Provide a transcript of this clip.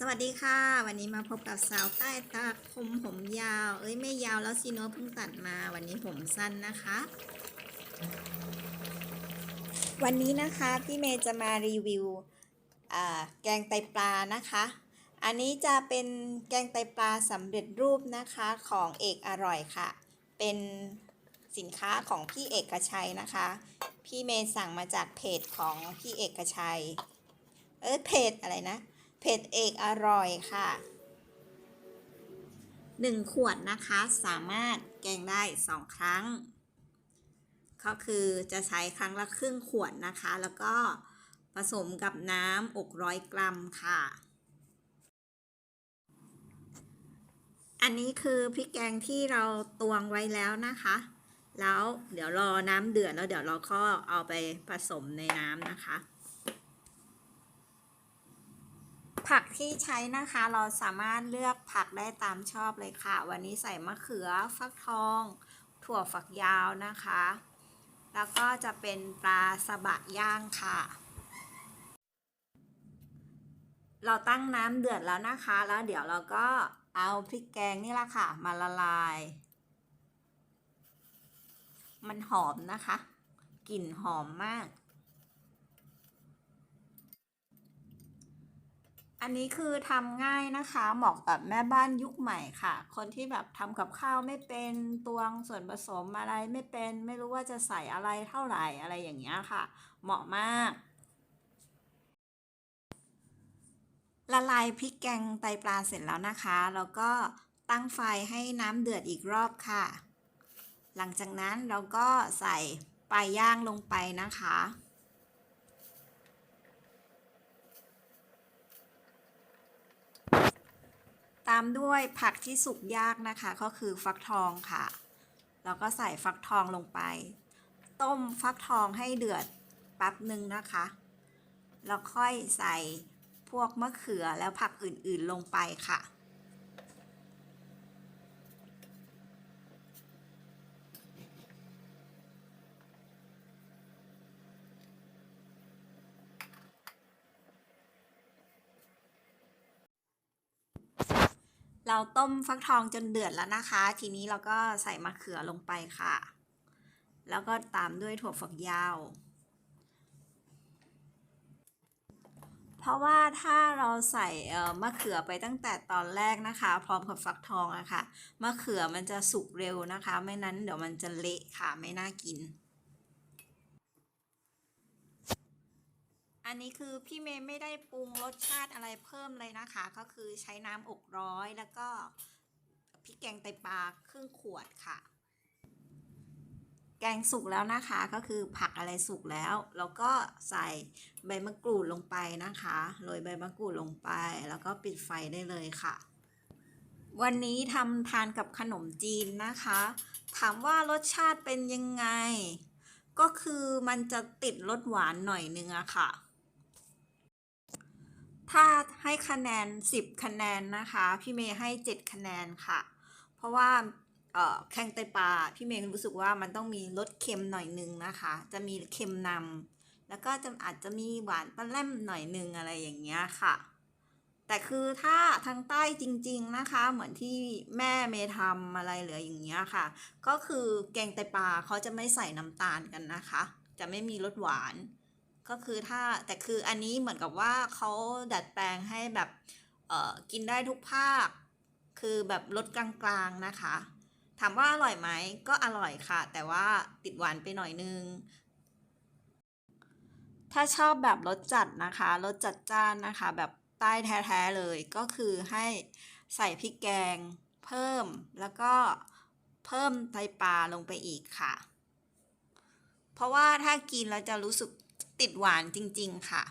สวัสดีค่ะ วันนี้มาพบกับสาวใต้ตาคมผมยาว เอ้ยไม่ยาวแล้วสิเนเพิ่งตัดมา วันนี้ผมสั้นนะคะ วันนี้นะคะพี่เมย์จะมารีวิวแกงไตปลานะคะ อันนี้จะเป็นแกงไตปลาสำเร็จรูปนะคะของเอกอร่อยค่ะ เป็นสินค้าของพี่เอกชัยนะคะ พี่เมย์สั่งมาจากเพจของพี่เอกชัย เอ้ยเพจอะไรนะ เพจเอกอร่อยค่ะหนึ่งขวดนะคะสามารถแกงได้สองครั้ง ก็คือจะใช้ครั้งละครึ่งขวดนะคะ แล้วก็ผสมกับน้ำอกร้อยกรัมค่ะ อันนี้คือพริกแกงที่เราตวงไว้แล้วนะคะ แล้วเดี๋ยวรอน้ำเดือดแล้วเดี๋ยวเราก็เอาไปผสมในน้ำนะคะ ผักที่ใช้นะคะ เราสามารถเลือกผักได้ตามชอบเลยค่ะ วันนี้ใส่มะเขือฟักทอง ถั่วฝักยาวนะคะ แล้วก็จะเป็นปลาสบะย่างค่ะ เราตั้งน้ำเดือดแล้วนะคะ แล้วเดี๋ยวเราก็เอาพริกแกงนี่ละค่ะ มาละลาย มันหอมนะคะ กลิ่นหอมมาก อันนี้คือทำง่ายนะคะเหมาะกับแม่บ้านยุคใหม่ค่ะ คนที่แบบทำกับข้าวไม่เป็นตวงส่วนผสมอะไรไม่เป็น ไม่รู้ว่าจะใส่อะไรเท่าไหร่อะไรอย่างเงี้ยค่ะ เหมาะมาก ละลายพริกแกงไตปลาเสร็จแล้วนะคะ แล้วก็ตั้งไฟให้น้ำเดือดอีกรอบค่ะ หลังจากนั้นเราก็ใส่ปลาย่างลงไปนะคะ ตามด้วยผักที่สุกยากนะคะก็คือฟักทองค่ะ แล้วก็ใส่ฟักทองลงไป ต้มฟักทองให้เดือดแป๊บหนึ่งนะคะ แล้วค่อยใส่พวกมะเขือแล้วผักอื่นๆลงไปค่ะ เราต้มฟักทองจนเดือดแล้วนะคะ ทีนี้เราก็ใส่มะเขือลงไปค่ะ แล้วก็ตามด้วยถั่วฝักยาว เพราะว่าถ้าเราใส่มะเขือไปตั้งแต่ตอนแรกนะคะ พร้อมกับฟักทองอะค่ะมะเขือมันจะสุกเร็วนะคะ ไม่นั้นเดี๋ยวมันจะเละค่ะไม่น่ากิน อันนี้คือพี่เมย์ไม่ได้ปรุงรสชาติอะไรเพิ่มเลยนะคะ ก็คือใช้น้ำอกร้อยแล้วก็พริกแกงไตปลาครึ่งขวดค่ะ แกงสุกแล้วนะคะก็คือผักอะไรสุกแล้ว แล้วก็ใส่ใบมะกรูดลงไปนะคะโรยใบมะกรูดลงไป แล้วก็ปิดไฟได้เลยค่ะ วันนี้ทำทานกับขนมจีนนะคะ ถามว่ารสชาติเป็นยังไง ก็คือมันจะติดรสหวานหน่อยนึงอะค่ะ ถ้าให้คะแนน 10 คะแนนนะคะ พี่เมย์ให้ 7 คะแนนค่ะ เพราะว่าเอ่อแกงไตปลาพี่เมย์รู้สึกว่ามันต้องมีรสเค็มหน่อยนึงนะคะ จะมีเค็มนำแล้วก็จะอาจจะมีหวานปลาแรมหน่อยนึงอะไรอย่างเงี้ยค่ะ แต่คือถ้าทางใต้จริง ๆนะคะ เหมือนที่แม่เมย์ทำอะไรเหลืออย่างเงี้ยค่ะ ก็คือแกงไตปลาเขาจะไม่ใส่น้ำตาลกันนะคะ จะไม่มีรสหวาน ก็คือถ้าแต่คืออันนี้เหมือนกับว่าเขาดัดแปลงให้แบบเออกินได้ทุกภาค คือแบบรสกลางๆนะคะ ถามว่าอร่อยไหมก็อร่อยค่ะ แต่ว่าติดหวานไปหน่อยนึง ถ้าชอบแบบรสจัดนะคะรสจัดจ้านนะคะ แบบใต้แท้ๆเลยก็คือให้ใส่พริกแกงเพิ่มแล้วก็เพิ่มไตปลาลงไปอีกค่ะ เพราะว่าถ้ากินแล้วจะรู้สึก ติดหวานจริง ๆ ค่ะ